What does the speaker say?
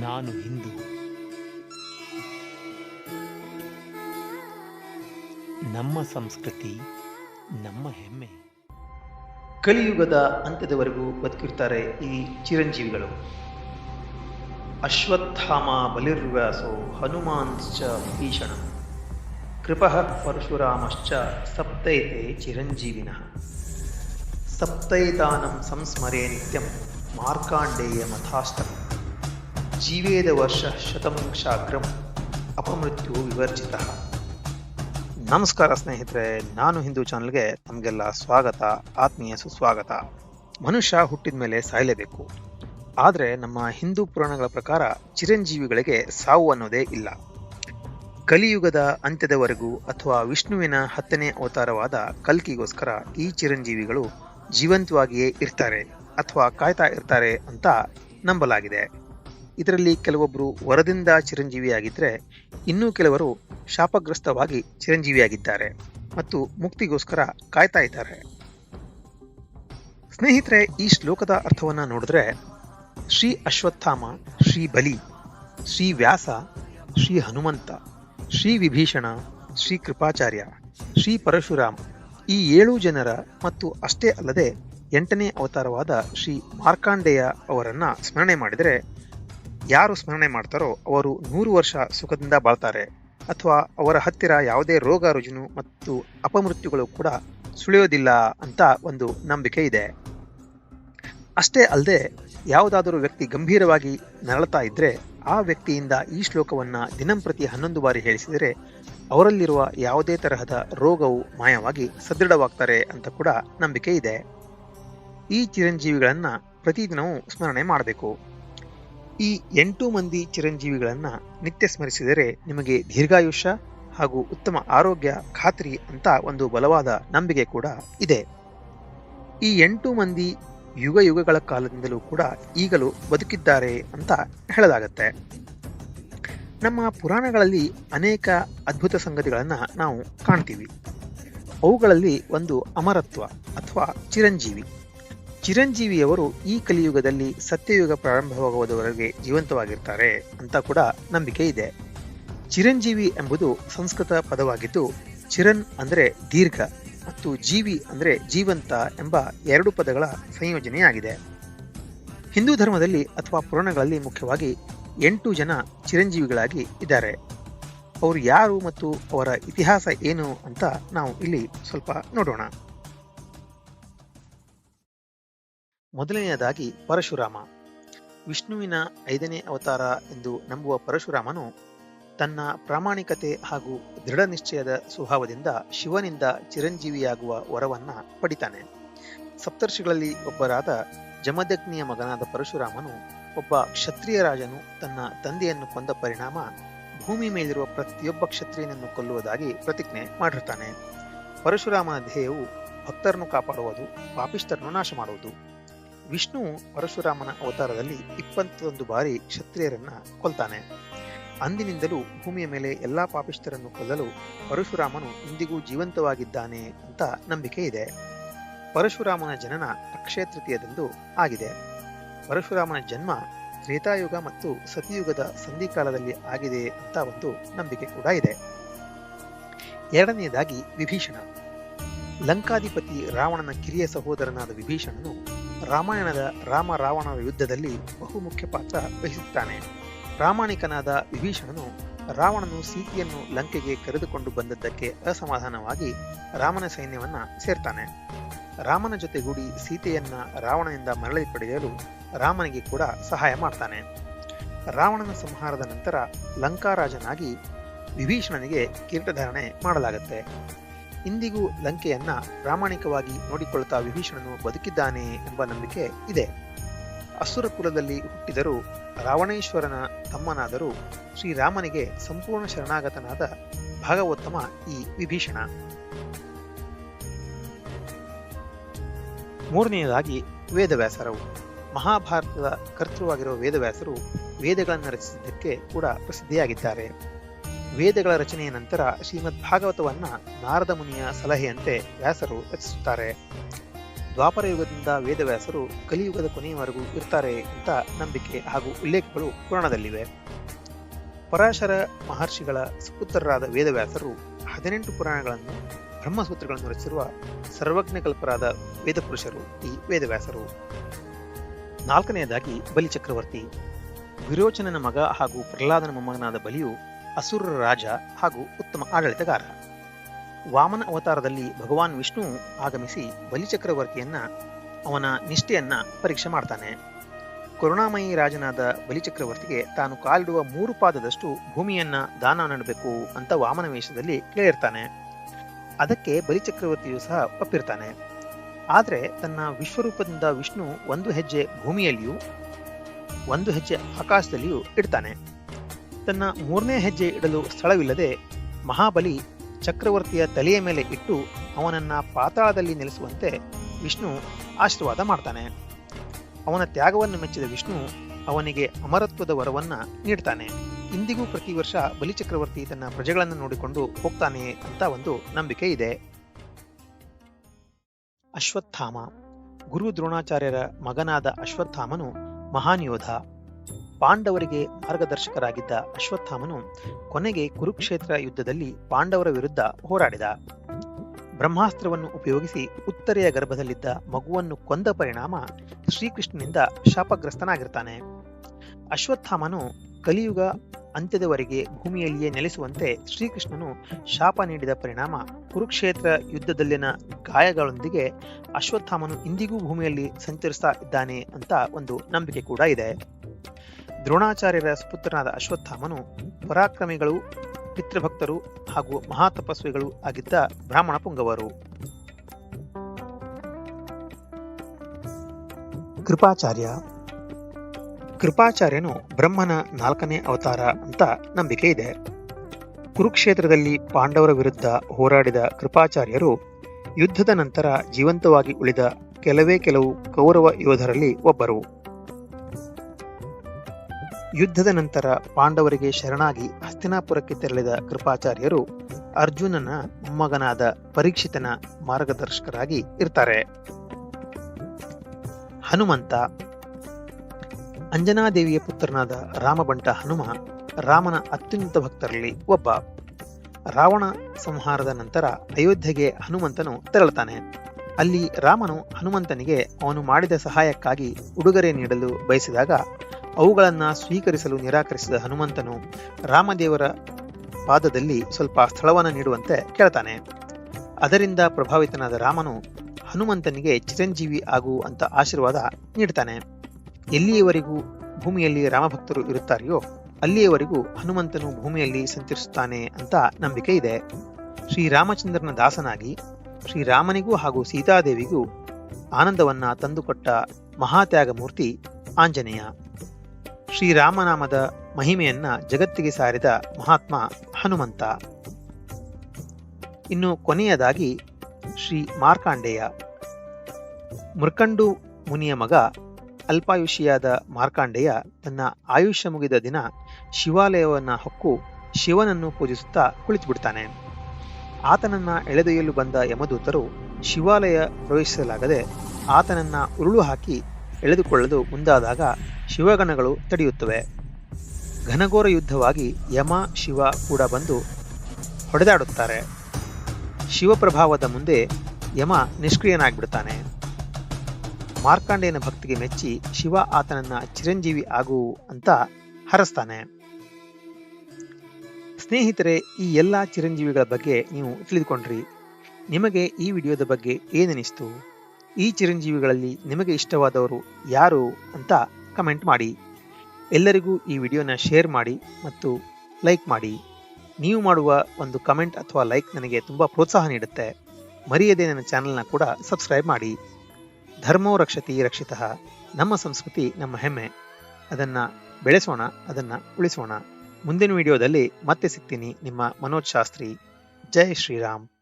ನಾನು ಹಿಂದೂ. ನಮ್ಮ ಸಂಸ್ಕೃತಿ, ನಮ್ಮ ಹೆಮ್ಮೆ. ಕಲಿಯುಗದ ಅಂತ್ಯದವರೆಗೂ ಬದುಕಿರ್ತಾರೆ ಈ ಚಿರಂಜೀವಿಗಳು. ಅಶ್ವತ್ಥಾಮ ಬಲಿರ್ವ್ಯಾಸೋ ಹನುಮಾನ್ಶ್ಚ ಭೀಷಣ. ಕೃಪಃ ಪರಶುರಾಮಶ್ಚ ಸಪ್ತೈತೆ ಚಿರಂಜೀವಿನಃ. ಸಪ್ತೈತಾನಂ ಸಂಸ್ಮರೇ ನಿತ್ಯಂ ಮಾರ್ಕಾಂಡೇಯ ಮಥಾಷ್ಟಮಂ. ಜೀವೇದ ವರ್ಷ ಶತಮಂಕ್ಷಾಗ್ರಂ ಅಪಮೃತ್ಯು ವಿವರ್ಜಿತ. ನಮಸ್ಕಾರ ಸ್ನೇಹಿತರೆ, ನಾನು ಹಿಂದೂ ಚಾನಲ್ಗೆ ತಮಗೆಲ್ಲ ಸ್ವಾಗತ, ಆತ್ಮೀಯ ಸುಸ್ವಾಗತ. ಮನುಷ್ಯ ಹುಟ್ಟಿದ ಮೇಲೆ ಸಾಯಲೇಬೇಕು. ಆದರೆ ನಮ್ಮ ಹಿಂದೂ ಪುರಾಣಗಳ ಪ್ರಕಾರ ಚಿರಂಜೀವಿಗಳಿಗೆ ಸಾವು ಅನ್ನೋದೇ ಇಲ್ಲ. ಕಲಿಯುಗದ ಅಂತ್ಯದವರೆಗೂ ಅಥವಾ ವಿಷ್ಣುವಿನ ಹತ್ತನೇ ಅವತಾರವಾದ ಕಲ್ಕಿಗೋಸ್ಕರ ಈ ಚಿರಂಜೀವಿಗಳು ಜೀವಂತವಾಗಿಯೇ ಇರ್ತಾರೆ ಅಥವಾ ಕಾಯ್ತಾ ಇರ್ತಾರೆ ಅಂತ ನಂಬಲಾಗಿದೆ. ಇದರಲ್ಲಿ ಕೆಲವೊಬ್ಬರು ವರದಿಂದ ಚಿರಂಜೀವಿಯಾಗಿದ್ದರೆ ಇನ್ನೂ ಕೆಲವರು ಶಾಪಗ್ರಸ್ತವಾಗಿ ಚಿರಂಜೀವಿಯಾಗಿದ್ದಾರೆ ಮತ್ತು ಮುಕ್ತಿಗೋಸ್ಕರ ಕಾಯ್ತಾ ಇದ್ದಾರೆ. ಸ್ನೇಹಿತರೆ, ಈ ಶ್ಲೋಕದ ಅರ್ಥವನ್ನ ನೋಡಿದ್ರೆ ಶ್ರೀ ಅಶ್ವತ್ಥಾಮ, ಶ್ರೀ ಬಲಿ, ಶ್ರೀ ವ್ಯಾಸ, ಶ್ರೀ ಹನುಮಂತ, ಶ್ರೀ ವಿಭೀಷಣ, ಶ್ರೀ ಕೃಪಾಚಾರ್ಯ, ಶ್ರೀ ಪರಶುರಾಮ್ ಈ ಏಳು ಜನರ ಮತ್ತು ಅಷ್ಟೇ ಅಲ್ಲದೆ ಎಂಟನೇ ಅವತಾರವಾದ ಶ್ರೀ ಮಾರ್ಕಾಂಡೇಯ ಅವರನ್ನ ಸ್ಮರಣೆ ಮಾಡಿದರೆ ಯಾರು ಸ್ಮರಣೆ ಮಾಡ್ತಾರೋ ಅವರು ನೂರು ವರ್ಷ ಸುಖದಿಂದ ಬಾಳ್ತಾರೆ. ಅಥವಾ ಅವರ ಹತ್ತಿರ ಯಾವುದೇ ರೋಗ ರುಜಿನು ಮತ್ತು ಅಪಮೃತ್ಯುಗಳು ಕೂಡ ಸುಳಿಯೋದಿಲ್ಲ ಅಂತ ಒಂದು ನಂಬಿಕೆ ಇದೆ. ಅಷ್ಟೇ ಅಲ್ಲದೆ ಯಾವುದಾದರೂ ವ್ಯಕ್ತಿ ಗಂಭೀರವಾಗಿ ನರಳತಾ ಇದ್ದರೆ ಆ ವ್ಯಕ್ತಿಯಿಂದ ಈ ಶ್ಲೋಕವನ್ನು ದಿನಂಪ್ರತಿ ಹನ್ನೊಂದು ಬಾರಿ ಹೇಳಿಸಿದರೆ ಅವರಲ್ಲಿರುವ ಯಾವುದೇ ತರಹದ ರೋಗವು ಮಾಯವಾಗಿ ಸದೃಢವಾಗ್ತಾರೆ ಅಂತ ಕೂಡ ನಂಬಿಕೆ ಇದೆ. ಈ ಚಿರಂಜೀವಿಗಳನ್ನು ಪ್ರತಿದಿನವೂ ಸ್ಮರಣೆ ಮಾಡಬೇಕು. ಈ ಎಂಟು ಮಂದಿ ಚಿರಂಜೀವಿಗಳನ್ನು ನಿತ್ಯ ಸ್ಮರಿಸಿದರೆ ನಿಮಗೆ ದೀರ್ಘಾಯುಷ್ಯ ಹಾಗೂ ಉತ್ತಮ ಆರೋಗ್ಯ ಖಾತ್ರಿ ಅಂತ ಒಂದು ಬಲವಾದ ನಂಬಿಕೆ ಕೂಡ ಇದೆ. ಈ ಎಂಟು ಮಂದಿ ಯುಗ ಯುಗಗಳ ಕಾಲದಿಂದಲೂ ಕೂಡ ಈಗಲೂ ಬದುಕಿದ್ದಾರೆ ಅಂತ ಹೇಳಲಾಗತ್ತೆ. ನಮ್ಮ ಪುರಾಣಗಳಲ್ಲಿ ಅನೇಕ ಅದ್ಭುತ ಸಂಗತಿಗಳನ್ನು ನಾವು ಕಾಣ್ತೀವಿ. ಅವುಗಳಲ್ಲಿ ಒಂದು ಅಮರತ್ವ ಅಥವಾ ಚಿರಂಜೀವಿ. ಚಿರಂಜೀವಿಯವರು ಈ ಕಲಿಯುಗದಲ್ಲಿ ಸತ್ಯಯುಗ ಪ್ರಾರಂಭವಾಗುವುದವರೆಗೆ ಜೀವಂತವಾಗಿರ್ತಾರೆ ಅಂತ ಕೂಡ ನಂಬಿಕೆ ಇದೆ. ಚಿರಂಜೀವಿ ಎಂಬುದು ಸಂಸ್ಕೃತ ಪದವಾಗಿದ್ದು, ಚಿರನ್ ಅಂದರೆ ದೀರ್ಘ ಮತ್ತು ಜೀವಿ ಅಂದರೆ ಜೀವಂತ ಎಂಬ ಎರಡು ಪದಗಳ ಸಂಯೋಜನೆಯಾಗಿದೆ. ಹಿಂದೂ ಧರ್ಮದಲ್ಲಿ ಅಥವಾ ಪುರಾಣಗಳಲ್ಲಿ ಮುಖ್ಯವಾಗಿ ಎಂಟು ಜನ ಚಿರಂಜೀವಿಗಳಾಗಿ ಇದ್ದಾರೆ. ಅವರು ಯಾರು ಮತ್ತು ಅವರ ಇತಿಹಾಸ ಏನು ಅಂತ ನಾವು ಇಲ್ಲಿ ಸ್ವಲ್ಪ ನೋಡೋಣ. ಮೊದಲನೆಯದಾಗಿ ಪರಶುರಾಮ. ವಿಷ್ಣುವಿನ ಐದನೇ ಅವತಾರ ಎಂದು ನಂಬುವ ಪರಶುರಾಮನು ತನ್ನ ಪ್ರಾಮಾಣಿಕತೆ ಹಾಗೂ ದೃಢ ನಿಶ್ಚಯದ ಸ್ವಭಾವದಿಂದ ಶಿವನಿಂದ ಚಿರಂಜೀವಿಯಾಗುವ ವರವನ್ನ ಪಡಿತಾನೆ. ಸಪ್ತರ್ಷಿಗಳಲ್ಲಿ ಒಬ್ಬರಾದ ಜಮದಗ್ನಿಯ ಮಗನಾದ ಪರಶುರಾಮನು ಒಬ್ಬ ಕ್ಷತ್ರಿಯ ರಾಜನು ತನ್ನ ತಂದೆಯನ್ನು ಕೊಂದ ಪರಿಣಾಮ ಭೂಮಿ ಮೇಲಿರುವ ಪ್ರತಿಯೊಬ್ಬ ಕ್ಷತ್ರಿಯನನ್ನು ಕೊಲ್ಲುವುದಾಗಿ ಪ್ರತಿಜ್ಞೆ ಮಾಡಿರ್ತಾನೆ. ಪರಶುರಾಮನ ಧ್ಯೇಯವು ಭಕ್ತರನ್ನು ಕಾಪಾಡುವುದು ಪಾಪಿಷ್ಟರನ್ನು ನಾಶ ಮಾಡುವುದು ವಿಷ್ಣು ಪರಶುರಾಮನ ಅವತಾರದಲ್ಲಿ ಇಪ್ಪತ್ತೊಂದು ಬಾರಿ ಕ್ಷತ್ರಿಯರನ್ನ ಕೊಲ್ತಾನೆ. ಅಂದಿನಿಂದಲೂ ಭೂಮಿಯ ಮೇಲೆ ಎಲ್ಲಾ ಪಾಪಿಷ್ಠರನ್ನು ಕೊಲ್ಲಲು ಪರಶುರಾಮನು ಇಂದಿಗೂ ಜೀವಂತವಾಗಿದ್ದಾನೆ ಅಂತ ನಂಬಿಕೆ ಇದೆ. ಪರಶುರಾಮನ ಜನನ ಅಕ್ಷಯ ತೃತೀಯದಂದು ಆಗಿದೆ. ಪರಶುರಾಮನ ಜನ್ಮ ತ್ರೇತಾಯುಗ ಮತ್ತು ಸತಿಯುಗದ ಸಂಧಿಕಾಲದಲ್ಲಿ ಆಗಿದೆ ಅಂತ ಒಂದು ನಂಬಿಕೆ ಕೂಡ ಇದೆ. ಎರಡನೆಯದಾಗಿ ವಿಭೀಷಣ. ಲಂಕಾಧಿಪತಿ ರಾವಣನ ಕಿರಿಯ ಸಹೋದರನಾದ ವಿಭೀಷಣನು ರಾಮಾಯಣದ ರಾಮ ರಾವಣರ ಯುದ್ಧದಲ್ಲಿ ಬಹುಮುಖ್ಯ ಪಾತ್ರ ವಹಿಸುತ್ತಾನೆ. ಪ್ರಾಮಾಣಿಕನಾದ ವಿಭೀಷಣನು ರಾವಣನು ಸೀತೆಯನ್ನು ಲಂಕೆಗೆ ಕರೆದುಕೊಂಡು ಬಂದದ್ದಕ್ಕೆ ಅಸಮಾಧಾನವಾಗಿ ರಾಮನ ಸೈನ್ಯವನ್ನ ಸೇರ್ತಾನೆ. ರಾಮನ ಜೊತೆಗೂಡಿ ಸೀತೆಯನ್ನ ರಾವಣನಿಂದ ಮರಳಿ ಪಡೆಯಲು ರಾಮನಿಗೆ ಕೂಡ ಸಹಾಯ ಮಾಡ್ತಾನೆ. ರಾವಣನ ಸಂಹಾರದ ನಂತರ ಲಂಕಾರಾಜನಾಗಿ ವಿಭೀಷಣನಿಗೆ ಕಿರೀಟಧಾರಣೆ ಮಾಡಲಾಗುತ್ತೆ. ಇಂದಿಗೂ ಲಂಕೆಯನ್ನ ಪ್ರಾಮಾಣಿಕವಾಗಿ ನೋಡಿಕೊಳ್ಳುತ್ತಾ ವಿಭೀಷಣನು ಬದುಕಿದ್ದಾನೆ ಎಂಬ ನಂಬಿಕೆ ಇದೆ. ಅಸುರ ಕುಲದಲ್ಲಿ ಹುಟ್ಟಿದರೂ ರಾವಣೇಶ್ವರನ ತಮ್ಮನಾದರೂ ಶ್ರೀರಾಮನಿಗೆ ಸಂಪೂರ್ಣ ಶರಣಾಗತನಾದ ಭಾಗವೋತ್ತಮ ಈ ವಿಭೀಷಣ. ಮೂರನೆಯದಾಗಿ ವೇದವ್ಯಾಸರು ಮಹಾಭಾರತದ ಕರ್ತೃವಾಗಿರುವ ವೇದವ್ಯಾಸರು ವೇದಗಳನ್ನು ರಚಿಸಿದ್ದಕ್ಕೆ ಕೂಡ ಪ್ರಸಿದ್ಧಿಯಾಗಿದ್ದಾರೆ. ವೇದಗಳ ರಚನೆಯ ನಂತರ ಶ್ರೀಮದ್ ಭಾಗವತವನ್ನ ನಾರದ ಮುನಿಯ ಸಲಹೆಯಂತೆ ವ್ಯಾಸರು ರಚಿಸುತ್ತಾರೆ. ದ್ವಾಪರ ಯುಗದಿಂದ ವೇದವ್ಯಾಸರು ಕಲಿಯುಗದ ಕೊನೆಯವರೆಗೂ ಇರ್ತಾರೆ ಅಂತ ನಂಬಿಕೆ ಹಾಗೂ ಉಲ್ಲೇಖಗಳು ಪುರಾಣದಲ್ಲಿವೆ. ಪರಾಶರ ಮಹರ್ಷಿಗಳ ಸುಪುತ್ರರಾದ ವೇದವ್ಯಾಸರು ಹದಿನೆಂಟು ಪುರಾಣಗಳನ್ನು ಬ್ರಹ್ಮಸೂತ್ರಗಳನ್ನು ರಚಿಸಿರುವ ಸರ್ವಜ್ಞಕಲ್ಪರಾದ ವೇದಪುರುಷರು ಈ ವೇದವ್ಯಾಸರು. ನಾಲ್ಕನೆಯದಾಗಿ ಬಲಿ ಚಕ್ರವರ್ತಿ ವಿರೋಚನನ ಮಗ ಹಾಗೂ ಪ್ರಹ್ಲಾದನ ಮೊಮ್ಮಗನಾದ ಬಲಿಯು ಅಸುರರ ರಾಜ ಹಾಗೂ ಉತ್ತಮ ಆಡಳಿತಗಾರ. ವಾಮನ ಅವತಾರದಲ್ಲಿ ಭಗವಾನ್ ವಿಷ್ಣು ಆಗಮಿಸಿ ಬಲಿಚಕ್ರವರ್ತಿಯನ್ನ, ಅವನ ನಿಷ್ಠೆಯನ್ನ ಪರೀಕ್ಷೆ ಮಾಡ್ತಾನೆ. ಕರುಣಾಮಯಿ ರಾಜನಾದ ಬಲಿಚಕ್ರವರ್ತಿಗೆ ತಾನು ಕಾಲಿಡುವ ಮೂರು ಪಾದದಷ್ಟು ಭೂಮಿಯನ್ನ ದಾನ ನೀಡಬೇಕು ಅಂತ ವಾಮನ ವೇಷದಲ್ಲಿ ಕೇಳಿರ್ತಾನೆ. ಅದಕ್ಕೆ ಬಲಿಚಕ್ರವರ್ತಿಯು ಸಹ ಒಪ್ಪಿರ್ತಾನೆ. ಆದರೆ ತನ್ನ ವಿಶ್ವರೂಪದಿಂದ ವಿಷ್ಣು ಒಂದು ಹೆಜ್ಜೆ ಭೂಮಿಯಲ್ಲಿಯೂ, ಒಂದು ಹೆಜ್ಜೆ ಆಕಾಶದಲ್ಲಿಯೂ ಇಡ್ತಾನೆ. ತನ್ನ ಮೂರನೇ ಹೆಜ್ಜೆ ಇಡಲು ಸ್ಥಳವಿಲ್ಲದೆ ಮಹಾಬಲಿ ಚಕ್ರವರ್ತಿಯ ತಲೆಯ ಮೇಲೆ ಇಟ್ಟು ಅವನನ್ನ ಪಾತಾಳದಲ್ಲಿ ನೆಲೆಸುವಂತೆ ವಿಷ್ಣು ಆಶೀರ್ವಾದ ಮಾಡ್ತಾನೆ. ಅವನ ತ್ಯಾಗವನ್ನು ಮೆಚ್ಚಿದ ವಿಷ್ಣು ಅವನಿಗೆ ಅಮರತ್ವದ ವರವನ್ನ ನೀಡ್ತಾನೆ. ಇಂದಿಗೂ ಪ್ರತಿ ವರ್ಷ ಬಲಿಚಕ್ರವರ್ತಿ ತನ್ನ ಪ್ರಜೆಗಳನ್ನು ನೋಡಿಕೊಂಡು ಹೋಗ್ತಾನೆ ಅಂತ ಒಂದು ನಂಬಿಕೆ ಇದೆ. ಅಶ್ವತ್ಥಾಮ. ಗುರು ದ್ರೋಣಾಚಾರ್ಯರ ಮಗನಾದ ಅಶ್ವತ್ಥಾಮನು ಮಹಾನ್ ಯೋಧ ಪಾಂಡವರಿಗೆ ಮಾರ್ಗದರ್ಶಕರಾಗಿದ್ದ ಅಶ್ವತ್ಥಾಮನು ಕೊನೆಗೆ ಕುರುಕ್ಷೇತ್ರ ಯುದ್ಧದಲ್ಲಿ ಪಾಂಡವರ ವಿರುದ್ಧ ಹೋರಾಡಿದ. ಬ್ರಹ್ಮಾಸ್ತ್ರವನ್ನು ಉಪಯೋಗಿಸಿ ಉತ್ತರೆಯ ಗರ್ಭದಲ್ಲಿದ್ದ ಮಗುವನ್ನು ಕೊಂದ ಪರಿಣಾಮ ಶ್ರೀಕೃಷ್ಣನಿಂದ ಶಾಪಗ್ರಸ್ತನಾಗಿರ್ತಾನೆ. ಅಶ್ವತ್ಥಾಮನು ಕಲಿಯುಗ ಅಂತ್ಯದವರೆಗೆ ಭೂಮಿಯಲ್ಲಿಯೇ ನೆಲೆಸುವಂತೆ ಶ್ರೀಕೃಷ್ಣನು ಶಾಪ ನೀಡಿದ ಪರಿಣಾಮ ಕುರುಕ್ಷೇತ್ರ ಯುದ್ಧದಲ್ಲಿನ ಗಾಯಗಳೊಂದಿಗೆ ಅಶ್ವತ್ಥಾಮನು ಇಂದಿಗೂ ಭೂಮಿಯಲ್ಲಿ ಸಂಚರಿಸ್ತಾ ಇದ್ದಾನೆ ಅಂತ ಒಂದು ನಂಬಿಕೆ ಕೂಡ ಇದೆ. ದ್ರೋಣಾಚಾರ್ಯರ ಸುಪುತ್ರನಾದ ಅಶ್ವತ್ಥಾಮನು ಪರಾಕ್ರಮಿಗಳು, ಪಿತೃಭಕ್ತರು ಹಾಗೂ ಮಹಾತಪಸ್ವಿಗಳು ಆಗಿದ್ದ ಬ್ರಾಹ್ಮಣ ಪುಂಗವರು. ಕೃಪಾಚಾರ್ಯ, ಕೃಪಾಚಾರ್ಯನು ಬ್ರಹ್ಮನ ನಾಲ್ಕನೇ ಅವತಾರ ಅಂತ ನಂಬಿಕೆ ಇದೆ. ಕುರುಕ್ಷೇತ್ರದಲ್ಲಿ ಪಾಂಡವರ ವಿರುದ್ಧ ಹೋರಾಡಿದ ಕೃಪಾಚಾರ್ಯರು ಯುದ್ಧದ ನಂತರ ಜೀವಂತವಾಗಿ ಉಳಿದ ಕೆಲವೇ ಕೆಲವು ಕೌರವ ಯೋಧರಲ್ಲಿ ಒಬ್ಬರು. ಯುದ್ಧದ ನಂತರ ಪಾಂಡವರಿಗೆ ಶರಣಾಗಿ ಹಸ್ತಿನಾಪುರಕ್ಕೆ ತೆರಳಿದ ಕೃಪಾಚಾರ್ಯರು ಅರ್ಜುನನ ಮೊಮ್ಮಗನಾದ ಪರೀಕ್ಷಿತನ ಮಾರ್ಗದರ್ಶಕರಾಗಿ ಇರ್ತಾರೆ. ಹನುಮಂತ, ಅಂಜನಾದೇವಿಯ ಪುತ್ರನಾದ ರಾಮಬಂಟ ಹನುಮ, ರಾಮನ ಅತ್ಯುನ್ನತ ಭಕ್ತರಲ್ಲಿ ಒಬ್ಬ. ರಾವಣ ಸಂಹಾರದ ನಂತರ ಅಯೋಧ್ಯೆಗೆ ಹನುಮಂತನು ತೆರಳುತ್ತಾನೆ. ಅಲ್ಲಿ ರಾಮನು ಹನುಮಂತನಿಗೆ ಅವನು ಮಾಡಿದ ಸಹಾಯಕ್ಕಾಗಿ ಉಡುಗೊರೆ ನೀಡಲು ಬಯಸಿದಾಗ ಅವುಗಳನ್ನು ಸ್ವೀಕರಿಸಲು ನಿರಾಕರಿಸಿದ ಹನುಮಂತನು ರಾಮದೇವರ ಪಾದದಲ್ಲಿ ಸ್ವಲ್ಪ ಸ್ಥಳವನ್ನು ನೀಡುವಂತೆ ಕೇಳ್ತಾನೆ. ಅದರಿಂದ ಪ್ರಭಾವಿತನಾದ ರಾಮನು ಹನುಮಂತನಿಗೆ ಚಿರಂಜೀವಿ ಆಗು ಅಂತ ಆಶೀರ್ವಾದ ನೀಡ್ತಾನೆ. ಎಲ್ಲಿಯವರೆಗೂ ಭೂಮಿಯಲ್ಲಿ ರಾಮಭಕ್ತರು ಇರುತ್ತಾರೆಯೋ ಅಲ್ಲಿಯವರೆಗೂ ಹನುಮಂತನು ಭೂಮಿಯಲ್ಲಿ ಸಂಚರಿಸುತ್ತಾನೆ ಅಂತ ನಂಬಿಕೆ ಇದೆ. ಶ್ರೀರಾಮಚಂದ್ರನ ದಾಸನಾಗಿ ಶ್ರೀರಾಮನಿಗೂ ಹಾಗೂ ಸೀತಾದೇವಿಗೂ ಆನಂದವನ್ನ ತಂದುಕೊಟ್ಟ ಮಹಾತ್ಯಾಗಮೂರ್ತಿ ಆಂಜನೇಯ. ಶ್ರೀರಾಮನಾಮದ ಮಹಿಮೆಯನ್ನ ಜಗತ್ತಿಗೆ ಸಾರಿದ ಮಹಾತ್ಮ ಹನುಮಂತ. ಇನ್ನು ಕೊನೆಯದಾಗಿ ಶ್ರೀ ಮಾರ್ಕಾಂಡೇಯ. ಮುರ್ಕಂಡು ಮುನಿಯ ಮಗ ಅಲ್ಪಾಯುಷಿಯಾದ ಮಾರ್ಕಾಂಡೇಯ ತನ್ನ ಆಯುಷ್ಯ ಮುಗಿದ ದಿನ ಶಿವಾಲಯವನ್ನು ಹೊಕ್ಕು ಶಿವನನ್ನು ಪೂಜಿಸುತ್ತಾ ಕುಳಿತುಬಿಡ್ತಾನೆ. ಆತನನ್ನ ಎಳೆದೊಯ್ಯಲು ಬಂದ ಯಮದೂತರು ಶಿವಾಲಯ ಪ್ರವೇಶಿಸಲಾಗದೆ ಆತನನ್ನ ಉರುಳು ಹಾಕಿ ಎಳೆದುಕೊಳ್ಳಲು ಮುಂದಾದಾಗ ಶಿವಗಣಗಳು ತಡೆಯುತ್ತವೆ. ಘನಘೋರ ಯುದ್ಧವಾಗಿ ಯಮ, ಶಿವ ಕೂಡ ಬಂದು ಹೊಡೆದಾಡುತ್ತಾರೆ. ಶಿವಪ್ರಭಾವದ ಮುಂದೆ ಯಮ ನಿಷ್ಕ್ರಿಯನಾಗಿಬಿಡ್ತಾನೆ. ಮಾರ್ಕಾಂಡೇಯನ ಭಕ್ತಿಗೆ ಮೆಚ್ಚಿ ಶಿವ ಆತನನ್ನ ಚಿರಂಜೀವಿ ಆಗು ಅಂತ ಹರಸ್ತಾನೆ. ಸ್ನೇಹಿತರೆ, ಈ ಎಲ್ಲ ಚಿರಂಜೀವಿಗಳ ಬಗ್ಗೆ ನೀವು ತಿಳಿದುಕೊಂಡ್ರಿ. ನಿಮಗೆ ಈ ವಿಡಿಯೋದ ಬಗ್ಗೆ ಏನೆನಿಸ್ತು? ಈ ಚಿರಂಜೀವಿಗಳಲ್ಲಿ ನಿಮಗೆ ಇಷ್ಟವಾದವರು ಯಾರು ಅಂತ ಕಮೆಂಟ್ ಮಾಡಿ. ಎಲ್ಲರಿಗೂ ಈ ವಿಡಿಯೋನ ಶೇರ್ ಮಾಡಿ ಮತ್ತು ಲೈಕ್ ಮಾಡಿ. ನೀವು ಮಾಡುವ ಒಂದು ಕಮೆಂಟ್ ಅಥವಾ ಲೈಕ್ ನನಗೆ ತುಂಬ ಪ್ರೋತ್ಸಾಹ ನೀಡುತ್ತೆ. ಮರೆಯದೆ ನನ್ನ ಚಾನಲ್ನ ಕೂಡ ಸಬ್ಸ್ಕ್ರೈಬ್ ಮಾಡಿ. ಧರ್ಮೋ ರಕ್ಷತಿ ರಕ್ಷಿತಃ. ನಮ್ಮ ಸಂಸ್ಕೃತಿ ನಮ್ಮ ಹೆಮ್ಮೆ. ಅದನ್ನು ಬೆಳೆಸೋಣ, ಅದನ್ನು ಉಳಿಸೋಣ. ಮುಂದಿನ ವಿಡಿಯೋದಲ್ಲಿ ಮತ್ತೆ ಸಿಗ್ತೀನಿ ನಿಮ್ಮ ಮನೋಜ್ ಶಾಸ್ತ್ರಿ. ಜೈ ಶ್ರೀರಾಮ್.